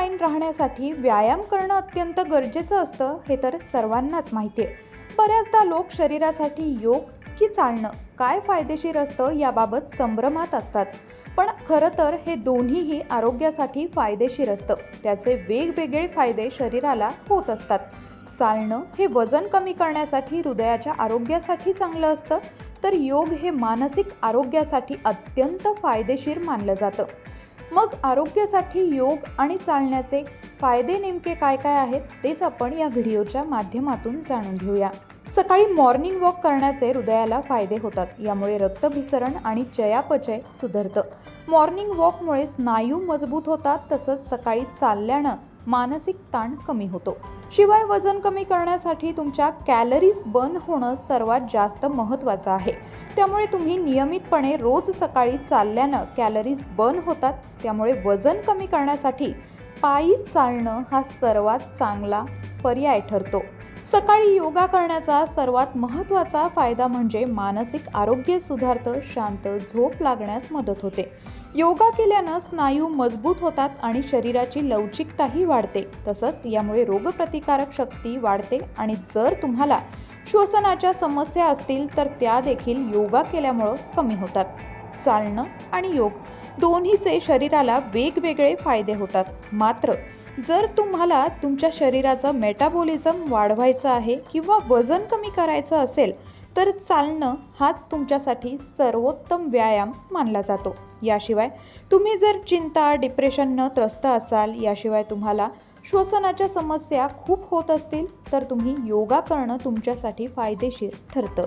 Fine राहण्यासाठी व्यायाम करणं अत्यंत गरजेचं असतं हे तर सर्वांनाच माहिती आहे. बऱ्याचदा लोक शरीरासाठी योग की चालणं काय फायदेशीर असतं याबाबत संभ्रमात असतात. पण खरं तर हे दोन्हीही आरोग्यासाठी फायदेशीर असतं. त्याचे वेगवेगळे फायदे शरीराला होत असतात. चालणं हे वजन कमी करण्यासाठी हृदयाच्या आरोग्यासाठी चांगलं असतं तर योग हे मानसिक आरोग्यासाठी अत्यंत फायदेशीर मानलं जातं. मग आरोग्यासाठी योग आणि चालण्याचे फायदे नेमके काय काय आहेत तेच आपण या व्हिडिओच्या माध्यमातून जाणून घेऊया. सकाळी मॉर्निंग वॉक करण्याचे हृदयाला फायदे होतात यामुळे रक्तभिसरण आणि चयापचय सुधारतं. मॉर्निंग वॉकमुळे स्नायू मजबूत होतात तसंच सकाळी चालल्यानं मानसिक ताण कमी होतो. शिवाय वजन कमी करण्यासाठी तुमच्या कॅलरीज बर्न होणं सर्वात जास्त महत्त्वाचं आहे. त्यामुळे तुम्ही नियमितपणे रोज सकाळी चालल्यानं कॅलरीज बर्न होतात. त्यामुळे वजन कमी करण्यासाठी पायी चालणं हा सर्वात चांगला पर्याय ठरतो. सकाळी योगा करण्याचा सर्वात महत्त्वाचा फायदा म्हणजे मानसिक आरोग्य सुधारतं शांत झोप लागण्यास मदत होते. योगा केल्यानं स्नायू मजबूत होतात आणि शरीराची लवचिकताही वाढते. तसंच यामुळे रोगप्रतिकारक शक्ती वाढते आणि जर तुम्हाला श्वसनाच्या समस्या असतील तर त्या देखील योगा केल्यामुळं कमी होतात. चालणं आणि योग दोन्हीचे शरीराला वेगवेगळे फायदे होतात. मात्र जर तुम्हाला तुमच्या शरीराचं मेटाबॉलिझम वाढवायचं आहे किंवा वजन कमी करायचं असेल तर चालणं हाच तुमच्यासाठी सर्वोत्तम व्यायाम मानला जातो. याशिवाय तुम्ही जर चिंता डिप्रेशननं त्रस्त असाल याशिवाय तुम्हाला श्वसनाच्या समस्या खूप होत असतील तर तुम्ही योगा करणं तुमच्यासाठी फायदेशीर ठरतं.